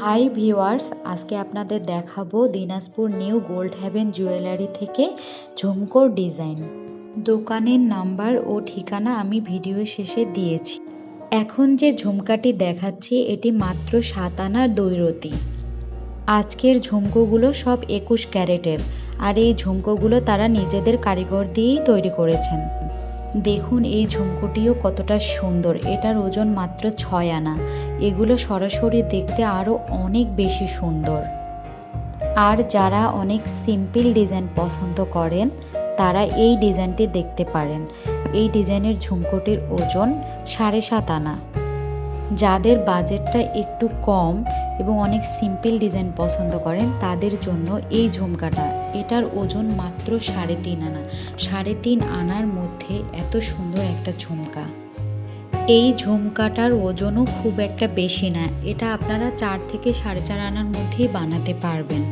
Hi viewers, আজকে আপনাদের দেখাবো Dinajpur new gold haven jewellery থেকে ঝুমকোর ডিজাইন। দোকানের নাম্বার ও ঠিকানা আমি ভিডিও শেষে দিয়েছি। এখন যে ঝুমকাটি দেখাচ্ছি, এটি মাত্র সাত আনার দৈরতি। আজকের ঝুমকোগুলো সব একুশ ক্যারেটের, আর এই ঝুমকোগুলো তারা নিজেদের কারিগর দিয়েই তৈরি করেছেন। দেখুন এই ঝুমকোটিও কতটা সুন্দর, এটার ওজন মাত্র ছয় আনা। এগুলো সরাসরি দেখতে আরও অনেক বেশি সুন্দর। আর যারা অনেক সিম্পল ডিজাইন পছন্দ করেন, তারা এই ডিজাইনটি দেখতে পারেন। এই ডিজাইনের ঝুমকোটির ওজন সাড়ে সাত আনা। যাদের বাজেটটা একটু কম এবং অনেক সিম্পল ডিজাইন পছন্দ করেন, তাদের জন্য এই ঝুমকাটা, এটার ওজন মাত্র সাড়ে তিন আনা। সাড়ে তিন আনার মধ্যে এত সুন্দর একটা ঝুমকা। এই ঝুমকাটার ওজনও খুব একটা বেশি না। এটা আপনারা চার থেকে সাড়ে চার আনার মধ্যেই বানাতে পারবেন।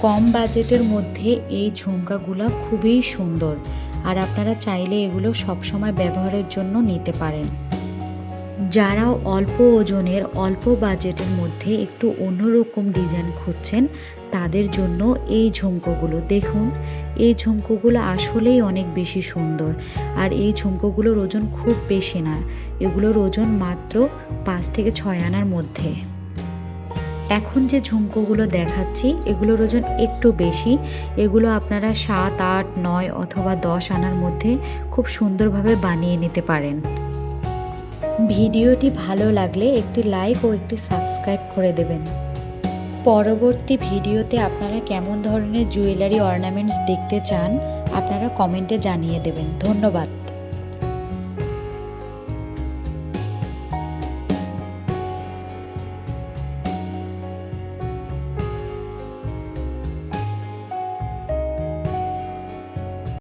কম বাজেটের মধ্যে এই ঝুমকাগুলো খুবই সুন্দর। আর আপনারা চাইলে এগুলো সবসময় ব্যবহারের জন্য নিতে পারেন। যারা অল্প ওজনের, অল্প বাজেটের মধ্যে একটু অন্যরকম ডিজাইন খুঁজছেন, তাদের জন্য এই ঝুমকোগুলো দেখুন। এই ঝুমকোগুলো আসলেই অনেক বেশি সুন্দর। আর এই ঝুমকোগুলোর ওজন খুব বেশি না। এগুলোর ওজন মাত্র পাঁচ থেকে ছয় আনার মধ্যে। এখন যে ঝুমকোগুলো দেখাচ্ছি, এগুলোর ওজন একটু বেশি। এগুলো আপনারা সাত, আট, নয় অথবা দশ আনার মধ্যে খুব সুন্দরভাবে বানিয়ে নিতে পারেন। ভিডিওটি ভালো লাগলে একটি লাইক ও একটি সাবস্ক্রাইব করে দেবেন। পরবর্তী ভিডিওতে আপনারা কেমন ধরনের জুয়েলারি অর্নামেন্টস দেখতে চান, আপনারা কমেন্টে জানিয়ে দেবেন। ধন্যবাদ।